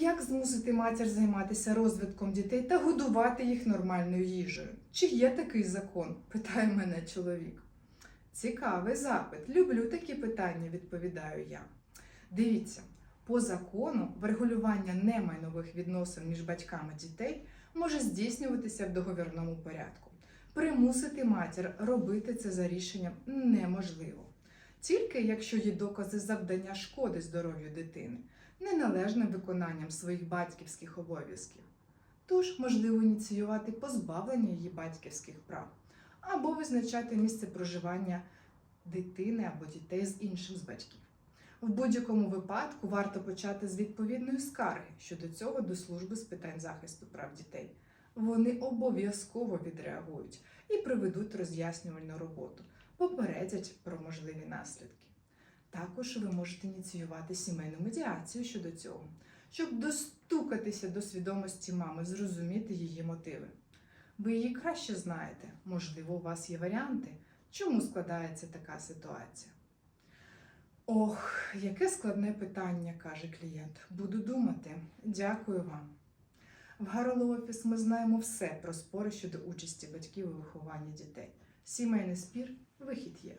Як змусити матір займатися розвитком дітей та годувати їх нормальною їжею? Чи є такий закон? питає мене чоловік. Цікавий запит. Люблю такі питання, відповідаю я. Дивіться, по закону врегулювання немайнових відносин між батьками дітей може здійснюватися в договірному порядку. Примусити матір робити це за рішенням неможливо. Тільки якщо є докази завдання шкоди здоров'ю дитини, неналежним виконанням своїх батьківських обов'язків. Тож можливо ініціювати позбавлення її батьківських прав або визначати місце проживання дитини або дітей з іншим з батьків. В будь-якому випадку варто почати з відповідної скарги щодо цього до служби з питань захисту прав дітей. Вони обов'язково відреагують і проведуть роз'яснювальну роботу, попередять про можливі наслідки. Також ви можете ініціювати сімейну медіацію щодо цього, щоб достукатися до свідомості мами, зрозуміти її мотиви. Ви її краще знаєте, можливо, у вас є варіанти, чому складається така ситуація. Ох, яке складне питання, каже клієнт. Буду думати. Дякую вам. В Гароло Офіс ми знаємо все про спори щодо участі батьків у вихованні дітей. Сімейний спір вихід є.